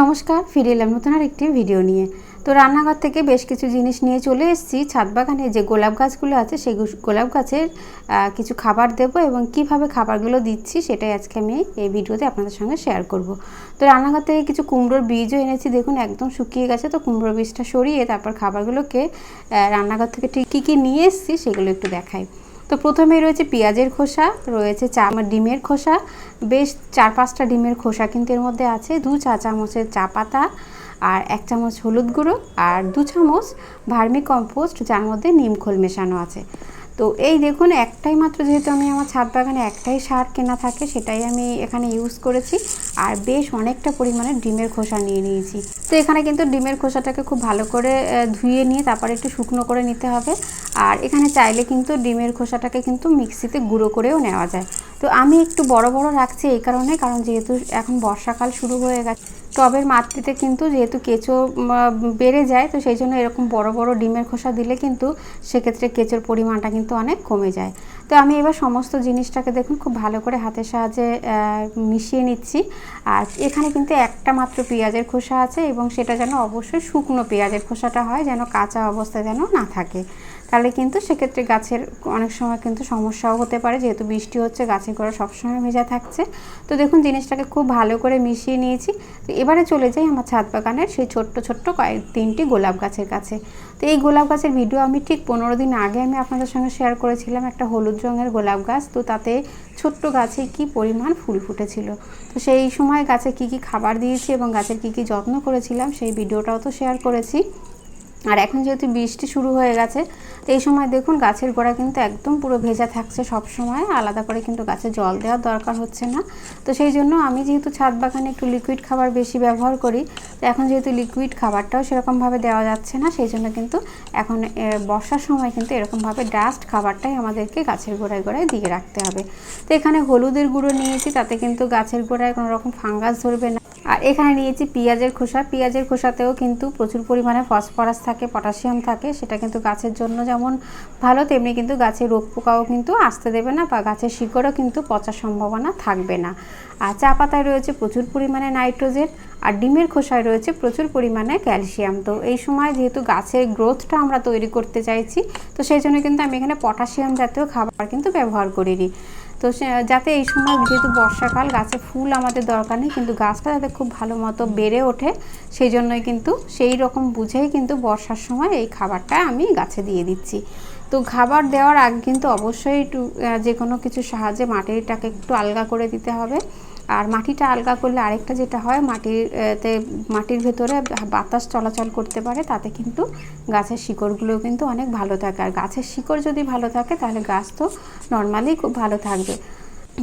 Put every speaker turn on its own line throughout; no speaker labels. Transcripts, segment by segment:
নমস্কার, ফিরে এলাম নতুন আর একটি ভিডিও নিয়ে। তো রান্নাঘর থেকে বেশ কিছু জিনিস নিয়ে চলে এসেছি। ছাদ বাগানে যে গোলাপ গাছগুলো আছে, সেই গোলাপ গাছের কিছু খাবার দেব এবং কীভাবে খাবারগুলো দিচ্ছি সেটাই আজকে আমি এই ভিডিওতে আপনাদের সঙ্গে শেয়ার করব। তো রান্নাঘর থেকে কিছু কুমড়োর বীজও এনেছি। দেখুন, একদম শুকিয়ে গেছে তো কুমড়োর বীজটা সরিয়ে তারপর খাবারগুলোকে রান্নাঘর থেকে ঠিক কী কী নিয়ে এসেছি সেগুলো একটু দেখাই। তো প্রথমেই রয়েছে পেঁয়াজের খোসা, রয়েছে চা ডিমের খোসা, বেশ চার পাঁচটা ডিমের খোসা কিন্তু এর মধ্যে আছে, দু চা চামচের চা পাতা আর এক চামচ হলুদ গুঁড়ো আর দু চামচ ভার্মি কম্পোস্ট যার মধ্যে নিমখোল মেশানো আছে। তো এই দেখুন, একটাই মাত্র যেহেতু আমি আমার ছাদ বাগানে একটাই সার কেনা থাকে, সেটাই আমি এখানে ইউজ করেছি। আর বেশ অনেকটা পরিমাণে ডিমের খোসা নিয়ে নিয়েছি। তো এখানে কিন্তু ডিমের খোসাটাকে খুব ভালো করে ধুয়ে নিয়ে তারপরে একটু শুকনো করে নিতে হবে। আর এখানে চাইলে কিন্তু ডিমের খোসাটাকে কিন্তু মিক্সিতে গুঁড়ো করেও নেওয়া যায়। তো আমি একটু বড় বড় রাখছি এই কারণে, কারণ যেহেতু এখন বর্ষাকাল শুরু হয়ে গেছে। টবের মাটিতে কিন্তু যেহেতু কেঁচো বেড়ে যায়, তো সেই জন্য এরকম বড় বড় ডিমের খোসা দিলে কিন্তু সেক্ষেত্রে কেঁচোর পরিমাণটা কিন্তু অনেক কমে যায়। তো আমি এবার সমস্ত জিনিসটাকে দেখুন, খুব ভালো করে হাতের সাহায্যে মিশিয়ে নিচ্ছি। আর এখানে কিন্তু একটা মাত্র পেঁয়াজের খোসা আছে এবং সেটা যেন অবশ্যই শুকনো পেঁয়াজের খোসাটা হয়, যেন কাঁচা অবস্থায় যেন না থাকে। তাহলে কিন্তু সেক্ষেত্রে গাছের অনেক সময় কিন্তু সমস্যাও হতে পারে। যেহেতু বৃষ্টি হচ্ছে গাছের গোড়া সবসময় ভেজা থাকছে। তো দেখুন, জিনিসটাকে খুব ভালো করে মিশিয়ে নিয়েছি। তো এবারে চলে যাই আমার ছাদ বাগানের সেই ছোট্ট ছোট্ট কয়েক তিনটি গোলাপ গাছের কাছে। তো এই গোলাপ গাছের ভিডিও আমি ঠিক পনেরো দিন আগে আমি আপনাদের সঙ্গে শেয়ার করেছিলাম একটা হলুদ রঙের গোলাপ গাছ। তো তাতে ছোট্ট গাছে কি পরিমাণ ফুল ফুটেছিল? তো সেই সময় গাছে কি কি খাবার দিয়েছি এবং গাছের কি কি যত্ন করেছিলাম সেই ভিডিওটাও তো শেয়ার করেছি। আর এখন যেহেতু বৃষ্টি শুরু হয়ে গেছে, তো এই সময় দেখুন গাছের গোড়া কিন্তু একদম পুরো ভেজা থাকছে সব সময়। আলাদা করে কিন্তু গাছে জল দেওয়ার দরকার হচ্ছে না। তো সেই জন্য আমি যেহেতু ছাদ বাগানে একটু লিকুইড খাবার বেশি ব্যবহার করি, তো এখন যেহেতু লিকুইড খাবারটাও সেরকমভাবে দেওয়া যাচ্ছে না, সেই জন্য কিন্তু এখন বর্ষার সময় কিন্তু এরকমভাবে ডাস্ট খাবারটাই আমাদেরকে গাছের গোড়ায় গোড়ায় দিয়ে রাখতে হবে। তো এখানে হলুদের গুঁড়ো নিয়েছি, তাতে কিন্তু গাছের গোড়ায় কোনো রকম ফাঙ্গাস ধরবে না। আর এখানে নিয়েছি পেঁয়াজের খোসা। পেঁয়াজের খোসাতেও কিন্তু প্রচুর পরিমাণে ফসফরাস থাকে, পটাশিয়াম থাকে। সেটা কিন্তু গাছের জন্য যেমন ভালো, তেমনি কিন্তু গাছের রোগ পোকাও কিন্তু আসতে দেবে না বা গাছের শিকড়ও কিন্তু পচার সম্ভাবনা থাকবে না। আর চা পাতায় রয়েছে প্রচুর পরিমাণে নাইট্রোজেন আর ডিমের খোসায় রয়েছে প্রচুর পরিমাণে ক্যালসিয়াম। তো এই সময় যেহেতু গাছের গ্রোথটা আমরা তৈরি করতে চাইছি, তো সেই জন্য কিন্তু আমি এখানে পটাশিয়াম জাতীয় খাবার কিন্তু ব্যবহার করিনি। তো যাতে এই সময় যেহেতু বর্ষাকাল, গাছে ফুল আমাদের দরকার নেই, কিন্তু গাছটা যাতে খুব ভালো মতো বেড়ে ওঠে, সেই জন্যই কিন্তু সেই রকম বুঝেই কিন্তু বর্ষার সময় এই খাবারটা আমি গাছে দিয়ে দিচ্ছি। তো খাবার দেওয়ার আগে কিন্তু অবশ্যই একটু যে কোনো কিছু সাহায্যে মাটিটাকে একটু আলগা করে দিতে হবে। আর মাটিটা আলগা করলে আরেকটা যেটা হয় মাটির তে মাটির ভেতরে বাতাস চলাচল করতে পারে, তাতে কিন্তু গাছের শিকড়গুলোও কিন্তু অনেক ভালো থাকে। আর গাছের শিকড় যদি ভালো থাকে, তাহলে গাছ তো নর্মালি খুব ভালো থাকবে।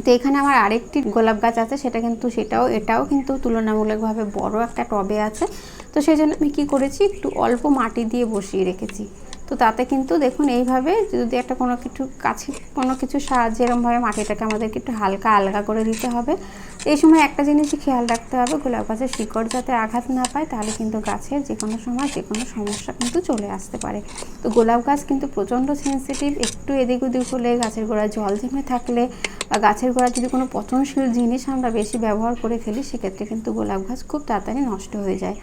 তো এখানে আমার আরেকটি গোলাপ গাছ আছে, সেটা কিন্তু সেটাও, এটাও কিন্তু তুলনামূলকভাবে বড় একটা টবে আছে। তো সেই জন্য আমি কী করেছি, একটু অল্প মাটি দিয়ে বসিয়ে রেখেছি। তো তাতে কিন্তু দেখুন, এইভাবে যদি একটা কোনো কিছু কাছে কোনো কিছু সাহায্যে এরমভাবে মাটিটাকে আমাদেরকে একটু হালকা আলগা করে দিতে হবে। এই সময় একটা জিনিসই খেয়াল রাখতে হবে, গোলাপ গাছের শিকড় যাতে আঘাত না পায়, তাহলে কিন্তু গাছের যে কোনো সময় যে কোনো সমস্যা কিন্তু চলে আসতে পারে। তো গোলাপ গাছ কিন্তু প্রচণ্ড সেন্সিটিভ একটু এদিক ওদিক হলে গাছের গোড়ায় জল জমে থাকলে বা গাছের গোড়ায় যদি কোনো পচনশীল জিনিস আমরা বেশি ব্যবহার করে ফেলি, সেক্ষেত্রে কিন্তু গোলাপ গাছ খুব তাড়াতাড়ি নষ্ট হয়ে যায়।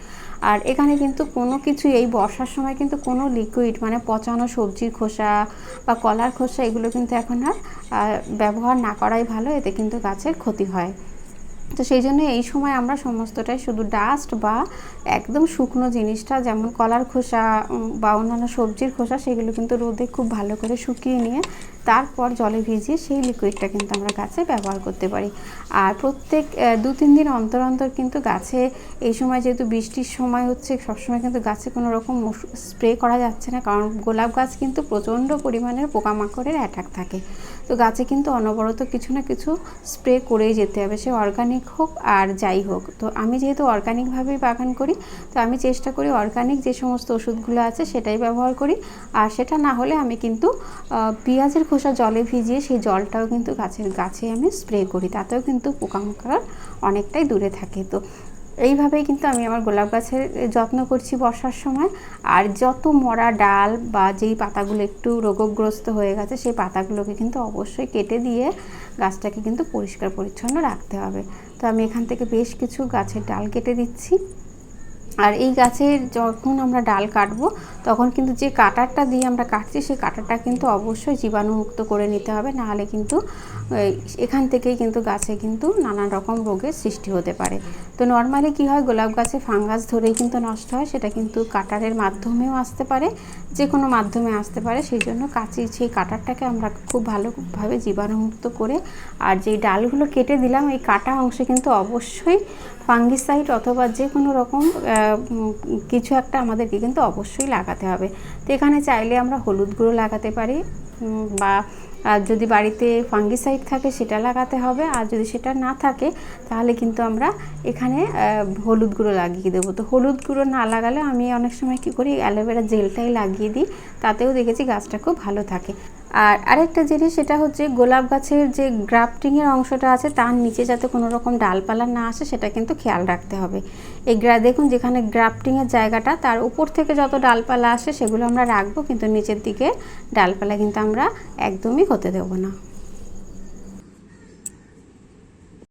আর এখানে কিন্তু কোনো কিছু, এই বর্ষার সময় কিন্তু কোনো লিকুইড মানে পচানো সবজির খোসা বা কলার খোসা, এগুলো কিন্তু এখন আর ব্যবহার না করাই ভালো, এতে কিন্তু গাছের ক্ষতি হয়। তো সেই জন্য এই সময় আমরা সমস্তটাই শুধু ডাস্ট বা একদম শুকনো জিনিসটা, যেমন কলার খোসা বা অন্যান্য সবজির খোসা, সেগুলো কিন্তু রোদে খুব ভালো করে শুকিয়ে নিয়ে তারপর জলে ভিজিয়ে সেই লিকুইডটা কিন্তু আমরা গাছে ব্যবহার করতে পারি। আর প্রত্যেক দু তিন দিন অন্তর অন্তর কিন্তু গাছে, এই সময় যেহেতু বৃষ্টির সময় হচ্ছে, সবসময় কিন্তু গাছে কোনো রকম স্প্রে করা যাচ্ছে না, কারণ গোলাপ গাছ কিন্তু প্রচণ্ড পরিমাণের পোকামাকড়ের অ্যাটাক থাকে। তো গাছে কিন্তু অনবরত কিছু না কিছু স্প্রে করেই যেতে হবে, সে অর্গানিক হোক আর যাই হোক। তো আমি যেহেতু অর্গানিকভাবেই বাগান করি, তো আমি চেষ্টা করি অর্গানিক যে সমস্ত ওষুধগুলো আছে সেটাই ব্যবহার করি। আর সেটা না হলে আমি কিন্তু পেঁয়াজের খোসা জলে ভিজিয়ে সেই জলটাও কিন্তু গাছের গাছে আমি স্প্রে করি। তাতেও কিন্তু পোকামাকড় অনেকটাই দূরে থাকে। তো এইভাবেই কিন্তু আমি আমার গোলাপ গাছের যত্ন করছি বর্ষার সময়। আর যত মরা ডাল বা যেই পাতাগুলো একটু রোগগ্রস্ত হয়ে গেছে, সেই পাতাগুলোকে কিন্তু অবশ্যই কেটে দিয়ে গাছটাকে কিন্তু পরিষ্কার পরিচ্ছন্ন রাখতে হবে। তো আমি এখান থেকে বেশ কিছু গাছের ডাল কেটে দিচ্ছি। আর এই গাছের যখন আমরা ডাল কাটবো, তখন কিন্তু যে কাটারটা দিয়ে আমরা কাটছি, সেই কাটারটা কিন্তু অবশ্যই জীবাণুমুক্ত করে নিতে হবে। নাহলে কিন্তু এখান থেকেই কিন্তু গাছে কিন্তু নানান রকম রোগের সৃষ্টি হতে পারে। তো নর্মালি কি হয়, গোলাপ গাছে ফাঙ্গাস ধরেই কিন্তু নষ্ট হয়, সেটা কিন্তু কাটারের মাধ্যমেও আসতে পারে যে কোনো মাধ্যমে আসতে পারে। সেই জন্য কাঁচির সেই কাটারটাকে আমরা খুব ভালোভাবে জীবাণুমুক্ত করে, আর যেই ডালগুলো কেটে দিলাম, এই কাটা অংশে কিন্তু অবশ্যই ফাঙ্গিসাইড অথবা যে কোনো রকম কিছু একটা আমাদেরকে কিন্তু অবশ্যই লাগাতে হবে। তো এখানে চাইলে আমরা হলুদ গুঁড়ো লাগাতে পারি। বা, আর যদি বাড়িতে ফাঙ্গিসাইড থাকে সেটা লাগাতে হবে, আর যদি সেটা না থাকে তাহলে কিন্তু আমরা এখানে হলুদ গুঁড়ো লাগিয়ে দেবো। তো হলুদ গুঁড়ো না লাগালে আমি অনেক সময় কী করি, অ্যালোভেরা জেলটাই লাগিয়ে দিই, তাতেও দেখেছি গাছটা খুব ভালো থাকে। আর আরেকটা জিনিস সেটা হচ্ছে গোলাপ গাছের যে গ্রাফটিংয়ের অংশটা আছে, তার নিচে যাতে কোনো রকম ডালপালা না আসে সেটা কিন্তু খেয়াল রাখতে হবে। এই গ্রা, দেখুন যেখানে গ্রাফটিংয়ের জায়গাটা, তার উপর থেকে যত ডালপালা আসে সেগুলো আমরা রাখব, কিন্তু নিচের দিকে ডালপালা কিন্তু আমরা একদমই হতে দেবো না।